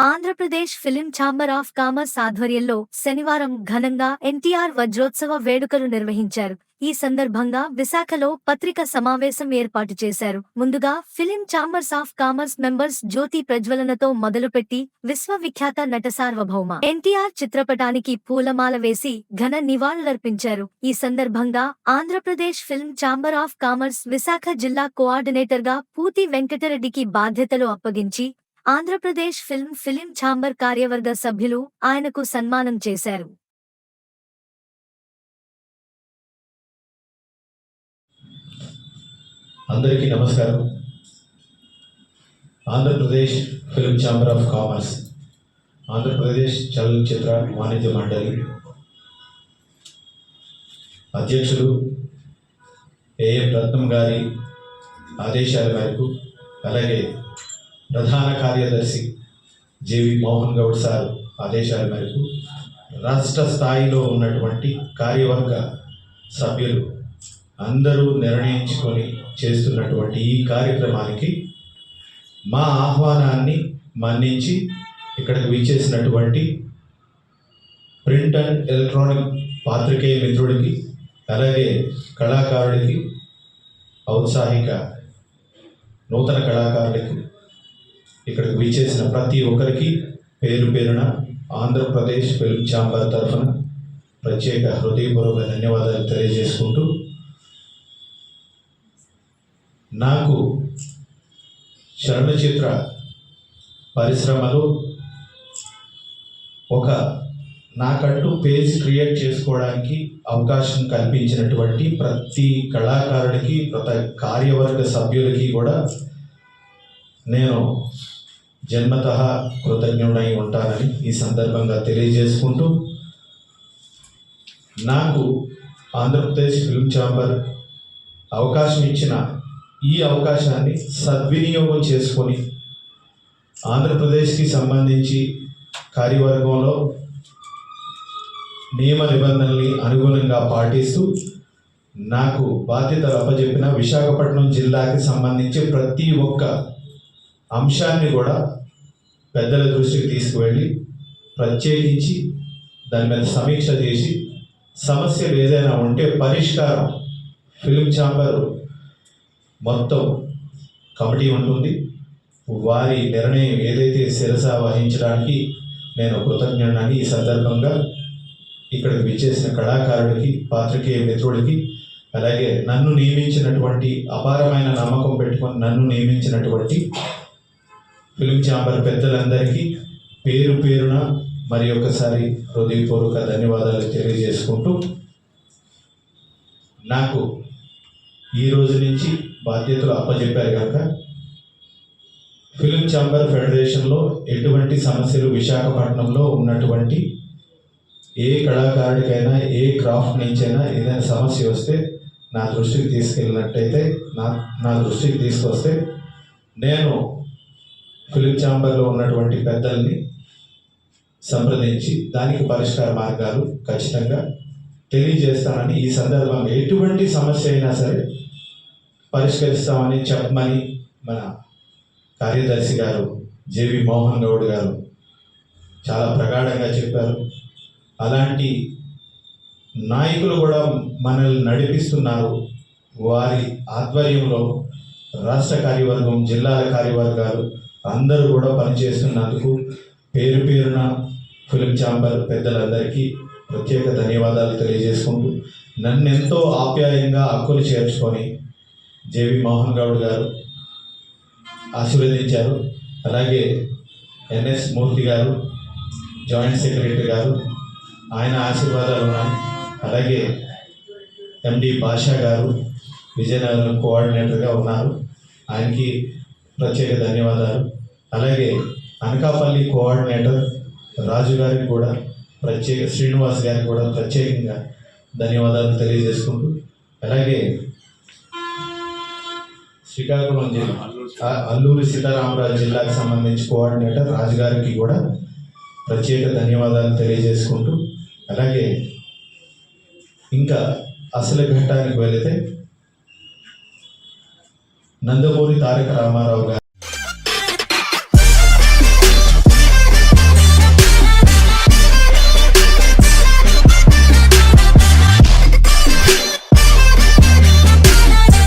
Andhra Pradesh film chamber of commerce ఆధ్వర్యంలో శనివారం ఘనంగా ఎన్టీఆర్ వజ్రోత్సవ వేడుకలు నిర్వహించారు. ఈ సందర్భంగా విశాఖలో పత్రిక సమావేశం ఏర్పాటు చేశారు. ముందుగా film chambers of commerce members జ్యోతి ప్రజ్వలనతో మొదలుపెట్టి విశ్వవిఖ్యాత నట సార్వభౌమ ఎన్టీఆర్ చిత్రపటానికి పూలమాల వేసి ఘన నివాళులర్పించారు. ఈ సందర్భంగా Andhra Pradesh film chamber of commerce Visakha జిల్లా కోఆర్డినేటర్గా పూతి వెంకటరెడ్డికి బాధ్యతలు అప్పగించి ఆంధ్రప్రదేశ్ ఫిల్మ్ ఫిలిం ఛాంబర్ కార్యవర్గ సభ్యులు ఆయనకు సన్మానం చేశారు. అందరికీ నమస్కారం. Andhra Pradesh film chamber of commerce Andhra Pradesh చలనచిత్ర వాణిజ్య మండలి అధ్యక్షులు ఏఎం రత్నం గారి ఆదేశాల మేరకు అలాగే ప్రధాన కార్యదర్శి జేవి మోహన్ గౌడ్ సార్ ఆదేశాల మేరకు రాష్ట్ర స్థాయిలో ఉన్నటువంటి కార్యవర్గ సభ్యులు అందరూ నిర్ణయించుకొని చేస్తున్నటువంటి ఈ కార్యక్రమానికి మా ఆహ్వానాన్ని మన్నించి ఇక్కడికి విచ్చేసినటువంటి ప్రింట్ అండ్ ఎలక్ట్రానిక్ పాత్రికేయ మిత్రుడికి అలాగే కళాకారుడికి ఔత్సాహిక నూతన కళాకారుడికి ఇక్కడికి విచ్చేసిన ప్రతి ఒక్కరికి పేరు పేరున ఆంధ్రప్రదేశ్ ఫిల్మ్ ఛాంబర్ తరఫున ప్రత్యేక హృదయపూర్వక ధన్యవాదాలు తెలియజేసుకుంటూ నాకు చలనచిత్ర పరిశ్రమలో ఒక నాకంటూ పేజ్ క్రియేట్ చేసుకోవడానికి అవకాశం కల్పించినటువంటి ప్రతి కళాకారుడికి ప్రతి కార్యవర్గ సభ్యులకి కూడా నేను జన్మత కృతజ్ఞుడై ఉంటానని ఈ సందర్భంగా తెలియజేసుకుంటూ నాకు ఆంధ్రప్రదేశ్ ఫిల్మ్ ఛాంబర్ అవకాశం ఇచ్చిన ఈ అవకాశాన్ని సద్వినియోగం చేసుకొని ఆంధ్రప్రదేశ్కి సంబంధించి కార్యవర్గంలో నియమ నిబంధనల్ని అనుగుణంగా పాటిస్తూ నాకు బాధ్యతలు అప్పచెప్పిన విశాఖపట్నం జిల్లాకి సంబంధించి ప్రతి ఒక్క అంశాన్ని కూడా పెద్దల దృష్టికి తీసుకువెళ్ళి ప్రత్యేకించి దాని మీద సమీక్ష చేసి సమస్యలు ఏదైనా ఉంటే పరిష్కారం ఫిల్మ్ ఛాంబర్ మొత్తం కమిటీ ఉంటుంది. వారి నిర్ణయం ఏదైతే శిరస వహించడానికి నేను కృతజ్ఞనని ఈ సందర్భంగా ఇక్కడికి విచ్చేసిన కళాకారుడికి పాత్రికేయ మిత్రుడికి అలాగే నన్ను నియమించినటువంటి అపారమైన నమ్మకం పెట్టుకొని నన్ను నియమించినటువంటి ఫిలిం ఛాంబర్ పెద్దలందరికీ పేరు పేరున మరి ఒకసారి హృదయపూర్వక ధన్యవాదాలు తెలియజేసుకుంటూ నాకు ఈ రోజు నుంచి బాధ్యతలు అప్పచెప్పారు కనుక ఫిల్మ్ ఛాంబర్ ఫెడరేషన్లో ఎటువంటి సమస్యలు విశాఖపట్నంలో ఉన్నటువంటి ఏ కళాకారుడికైనా ఏ క్రాఫ్ట్ నుంచైనా ఏదైనా సమస్య వస్తే నా దృష్టికి తీసుకెళ్ళినట్టయితే నా నా దృష్టికి తీసుకొస్తే నేను ఫిలిం ఛాంబర్లో ఉన్నటువంటి పెద్దల్ని సంప్రదించి దానికి పరిష్కార మార్గాలు ఖచ్చితంగా తెలియజేస్తానని ఈ సందర్భంగా ఎటువంటి సమస్య అయినా సరే పరిష్కరిస్తామని చెప్పమని మన కార్యదర్శి గారు జేవి మోహన్ గౌడ్ గారు చాలా ప్రగాఢంగా చెప్పారు. అలాంటి నాయకులు కూడా మనల్ని నడిపిస్తున్నారు. వారి ఆధ్వర్యంలో రాష్ట్ర కార్యవర్గం జిల్లాల కార్యవర్గాలు అందరూ కూడా పనిచేస్తున్నందుకు పేరు పేరున ఫిలిం ఛాంబర్ పెద్దలందరికీ ప్రత్యేక ధన్యవాదాలు తెలియజేసుకుంటూ నన్ను ఎంతో ఆప్యాయంగా హక్కులు చేర్చుకొని జేవి మోహన్ గౌడ్ గారు ఆశీర్వదించారు. అలాగే ఎన్ఎస్ మూర్తి గారు జాయింట్ సెక్రటరీ గారు ఆయన ఆశీర్వాదాలు ఉన్నాయి. అలాగే ఎండి భాషా గారు విజయనగరం కోఆర్డినేటర్గా ఉన్నారు. ఆయనకి ప్రత్యేక ధన్యవాదాలు. అలాగే అనకాపల్లి కోఆర్డినేటర్ రాజు గారికి కూడా ప్రత్యేక శ్రీనివాస్ గారికి కూడా ప్రత్యేకంగా ధన్యవాదాలు తెలియజేసుకుంటూ అలాగే శ్రీకాకుళం జిల్లా అల్లూరి సీతారామరాజు జిల్లాకు సంబంధించి కోఆర్డినేటర్ రాజుగారికి కూడా ప్రత్యేక ధన్యవాదాలు తెలియజేసుకుంటూ అలాగే ఇంకా అసలు ఘట్టానికి వెళితే నందమూరి తారక రామారావు గారు